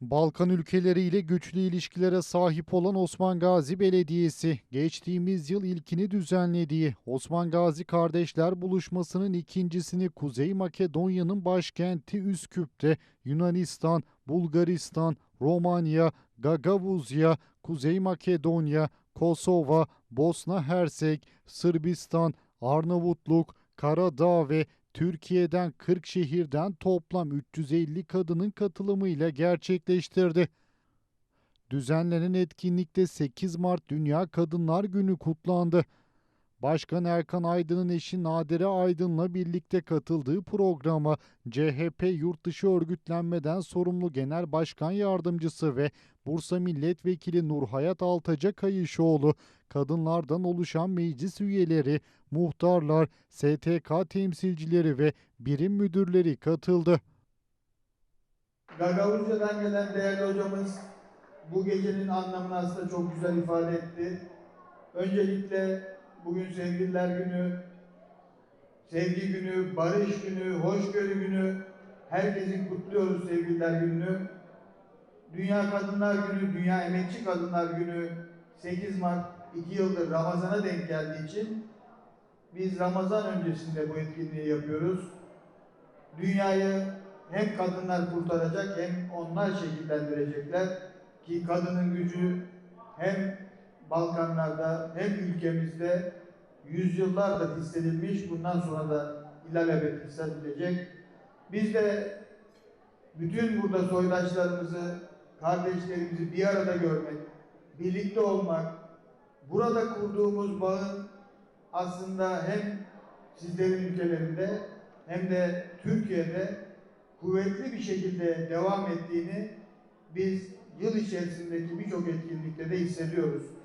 Balkan ülkeleriyle güçlü ilişkilere sahip olan Osman Gazi Belediyesi, geçtiğimiz yıl ilkini düzenlediği Osman Gazi Kardeşler Buluşması'nın ikincisini Kuzey Makedonya'nın başkenti Üsküp'te Yunanistan, Bulgaristan, Romanya, Gagavuzya, Kuzey Makedonya, Kosova, Bosna Hersek, Sırbistan, Arnavutluk, Karadağ ve Türkiye'den 40 şehirden toplam 350 kadının katılımıyla gerçekleştirdi. Düzenlenen etkinlikte 8 Mart Dünya Kadınlar Günü kutlandı. Başkan Erkan Aydın'ın eşi Nadire Aydın'la birlikte katıldığı programa CHP Yurtdışı Örgütlenmeden sorumlu Genel Başkan Yardımcısı ve Bursa Milletvekili Nurhayat Altaca Kayışoğlu, kadınlardan oluşan meclis üyeleri, muhtarlar, STK temsilcileri ve birim müdürleri katıldı. Gagavuzya'dan gelen değerli hocamız bu gecenin anlamını aslında çok güzel ifade etti. Öncelikle bugün sevgililer günü, sevgi günü, barış günü, hoşgörü günü, herkesin kutluyoruz sevgililer gününü. Dünya Kadınlar Günü, Dünya Emekçi Kadınlar Günü 8 Mart 2 yıldır Ramazan'a denk geldiği için biz Ramazan öncesinde bu etkinliği yapıyoruz. Dünyayı hem kadınlar kurtaracak hem onlar şekillendirecekler ki kadının gücü hem Balkanlarda hem ülkemizde yüzyıllardır hissedilmiş bundan sonra da ilelebet hissedilecek. Biz de bütün burada soydaşlarımızı, kardeşlerimizi bir arada görmek, birlikte olmak, burada kurduğumuz bağın aslında hem sizlerin ülkelerinde hem de Türkiye'de kuvvetli bir şekilde devam ettiğini biz yıl içerisindeki birçok etkinlikte de hissediyoruz.